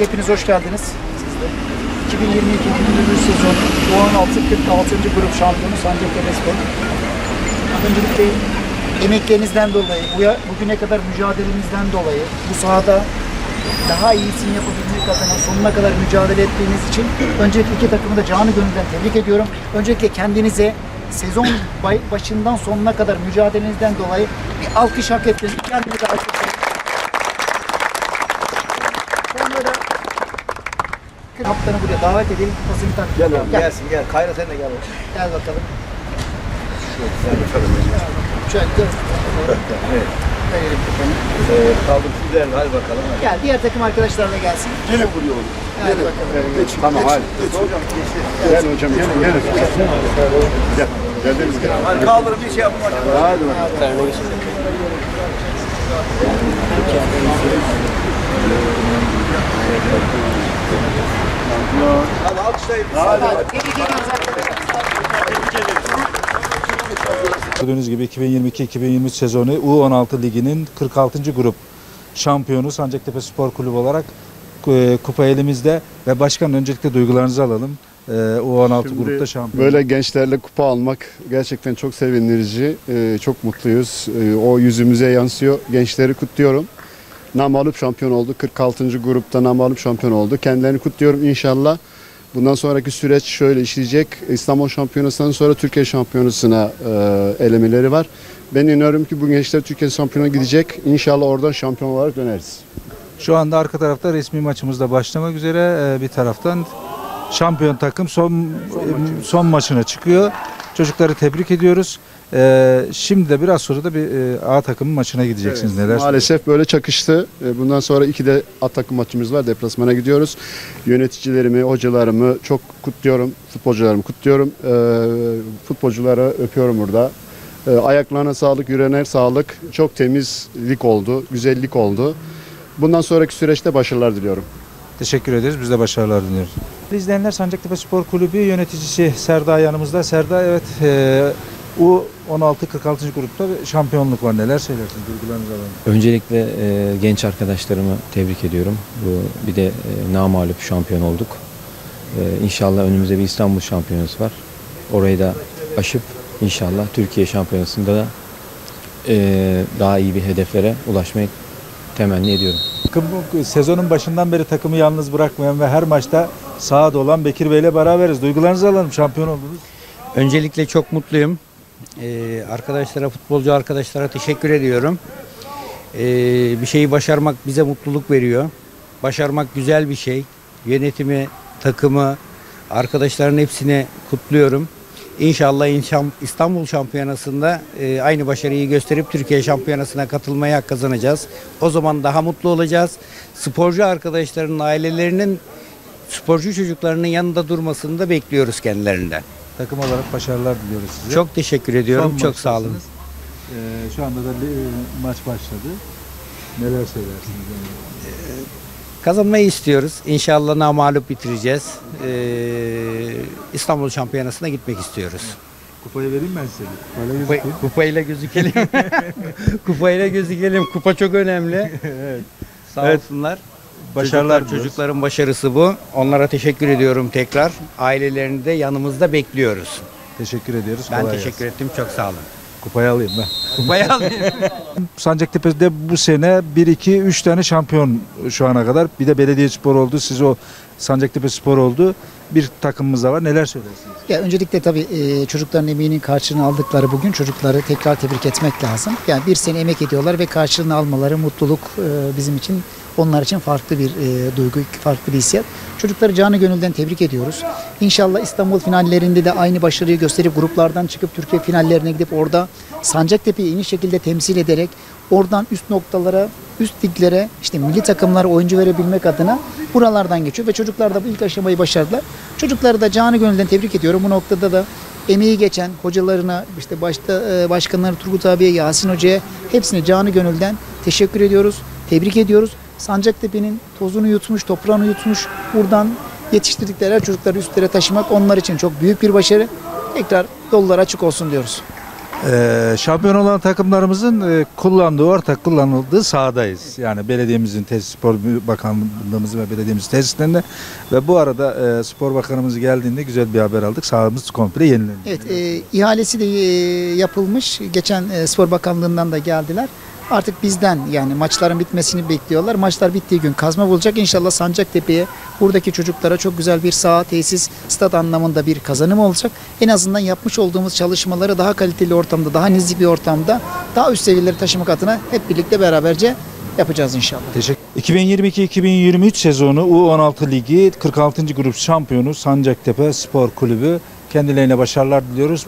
Hepiniz hoş geldiniz. 2022-2023 sezonu U16 46. grup şampiyonu Sancaktepe Spor. Öncelikle emeklerinizden dolayı, bu ya- bugüne kadar mücadelenizden dolayı, bu sahada daha iyisini yapabilmek adına sonuna kadar mücadele ettiğiniz için öncelikle iki takımı da canı gönülden tebrik ediyorum. Öncelikle kendinize sezon başından sonuna kadar mücadelenizden dolayı bir alkış hak ettiniz. Kendinize alkışlayın. Sonra da kaptanı buraya davet edelim. Kupasını tak. Gel oğlum Gel, gelsin gel. Kayra sen de gel. oğlum. gel bakalım. Gel bakalım. Şöyle gel. Evet. Verelim kupanı. Ee, kaldım hadi bakalım. Hadi. Gel diğer takım arkadaşlar da gelsin. Gene vuruyor onu. Hadi bakalım. Geç, Tamam hadi. Hocam geçti. Gel hocam gel gel. Gel. Geldiniz gel. Hadi kaldırın bir şey yapın. Hadi. Hadi bakalım. Hadi alkışlayın. Hadi. Tebrik ediyoruz arkadaşlar. Gördüğünüz gibi 2022-2023 sezonu U16 Ligi'nin 46. grup şampiyonu Sancaktepe Spor Kulübü olarak e, kupa elimizde ve başkan öncelikle duygularınızı alalım. E, U16 Şimdi grupta şampiyon. Böyle gençlerle kupa almak gerçekten çok sevindirici. Ee, çok mutluyuz. Ee, o yüzümüze yansıyor. Gençleri kutluyorum. Namalup şampiyon oldu. 46. grupta namalup şampiyon oldu. Kendilerini kutluyorum inşallah. Bundan sonraki süreç şöyle işleyecek. İstanbul Şampiyonası'ndan sonra Türkiye Şampiyonası'na e, elemeleri var. Ben inanıyorum ki bu gençler Türkiye Şampiyon'a gidecek. İnşallah oradan şampiyon olarak döneriz. Şu anda arka tarafta resmi maçımız da başlamak üzere. E, bir taraftan şampiyon takım son son maçına çıkıyor. Çocukları tebrik ediyoruz. E, şimdi de biraz sonra da bir e, A takımın maçına gideceksiniz. Neler Maalesef böyle çakıştı. E, Bundan sonra iki de at takım maçımız var. Deplasmana gidiyoruz. Yöneticilerimi, hocalarımı çok kutluyorum. Futbolcularımı kutluyorum. E, futbolcuları öpüyorum burada. E, ayaklarına sağlık, yüreğine sağlık. Çok temizlik oldu, güzellik oldu. Bundan sonraki süreçte başarılar diliyorum. Teşekkür ederiz. Biz de başarılar diliyoruz. İzleyenler Sancaktepe Spor Kulübü yöneticisi Serda yanımızda. Serda evet e, U16 46. grupta şampiyonluk var. Neler söylersiniz? Duygularınızı alalım. Öncelikle e, genç arkadaşlarımı tebrik ediyorum. Bu bir de e, namalup şampiyon olduk. E, inşallah önümüzde bir İstanbul şampiyonası var. Orayı da aşıp inşallah Türkiye şampiyonasında da e, daha iyi bir hedeflere ulaşmayı temenni ediyorum. Sezonun başından beri takımı yalnız bırakmayan ve her maçta sahada olan Bekir Bey'le beraberiz. Duygularınızı alalım. Şampiyon oldunuz. Öncelikle çok mutluyum. Ee, arkadaşlara, futbolcu arkadaşlara teşekkür ediyorum. Ee, bir şeyi başarmak bize mutluluk veriyor. Başarmak güzel bir şey. Yönetimi, takımı, arkadaşların hepsini kutluyorum. İnşallah İstanbul Şampiyonası'nda e, aynı başarıyı gösterip Türkiye Şampiyonası'na katılmaya hak kazanacağız. O zaman daha mutlu olacağız. Sporcu arkadaşlarının ailelerinin sporcu çocuklarının yanında durmasını da bekliyoruz kendilerinden. Takım olarak başarılar diliyoruz size. Çok teşekkür ediyorum. Son Çok sağ olun. Ee, şu anda da li- maç başladı. Neler söylersiniz? Yani? Kazanmayı istiyoruz. İnşallah namalup bitireceğiz. Ee, İstanbul Şampiyonası'na gitmek istiyoruz. Kupayı vereyim ben size. Böyle Kupa, gözüküyor. kupayla gözükelim. kupayla gözükelim. Kupa çok önemli. evet. Sağ Evet. olsunlar. Başarılar Çocuklar, diliyoruz. çocukların başarısı bu. Onlara teşekkür ediyorum tekrar. Ailelerini de yanımızda bekliyoruz. Teşekkür ediyoruz. Ben Kolay teşekkür gelsin. ettim. Çok sağ olun. Kupayı alayım ben. Kupayı alayım. Sancaktepe'de bu sene 1 2 3 tane şampiyon şu ana kadar. Bir de belediye spor oldu. Siz o Sancaktepe spor oldu. Bir takımımız da var. Neler söylersiniz? Ya öncelikle tabii e, çocukların emeğinin karşılığını aldıkları bugün çocukları tekrar tebrik etmek lazım. Yani bir sene emek ediyorlar ve karşılığını almaları mutluluk e, bizim için onlar için farklı bir e, duygu, farklı bir hissiyat. Çocukları canı gönülden tebrik ediyoruz. İnşallah İstanbul finallerinde de aynı başarıyı gösterip gruplardan çıkıp Türkiye finallerine gidip orada Sancaktepe'yi iyi şekilde temsil ederek oradan üst noktalara, üst liglere, işte milli takımlara oyuncu verebilmek adına buralardan geçiyor ve çocuklar da bu ilk aşamayı başardılar. Çocukları da canı gönülden tebrik ediyorum. Bu noktada da emeği geçen hocalarına, işte başta e, başkanları Turgut abiye, Yasin hocaya hepsine canı gönülden teşekkür ediyoruz. Tebrik ediyoruz. Sancaktepe'nin tozunu yutmuş, toprağını yutmuş. Buradan yetiştirdikleri her çocukları üstlere taşımak onlar için çok büyük bir başarı. Tekrar yollar açık olsun diyoruz. Ee, şampiyon olan takımlarımızın e, kullandığı, ortak kullanıldığı sahadayız. Yani belediyemizin tesis, spor bakanlığımızın ve belediyemizin tesislerinde. Ve bu arada e, spor bakanımız geldiğinde güzel bir haber aldık. Sahamız komple yenilendi. Evet, e, ihalesi de e, yapılmış. Geçen e, Spor Bakanlığı'ndan da geldiler. Artık bizden yani maçların bitmesini bekliyorlar. Maçlar bittiği gün kazma bulacak. İnşallah Sancaktepe'ye buradaki çocuklara çok güzel bir saha, tesis, stat anlamında bir kazanım olacak. En azından yapmış olduğumuz çalışmaları daha kaliteli ortamda, daha nezih bir ortamda, daha üst seviyelere taşımak adına hep birlikte beraberce yapacağız inşallah. Teşekkür 2022-2023 sezonu U16 Ligi 46. grup şampiyonu Sancaktepe Spor Kulübü kendilerine başarılar diliyoruz.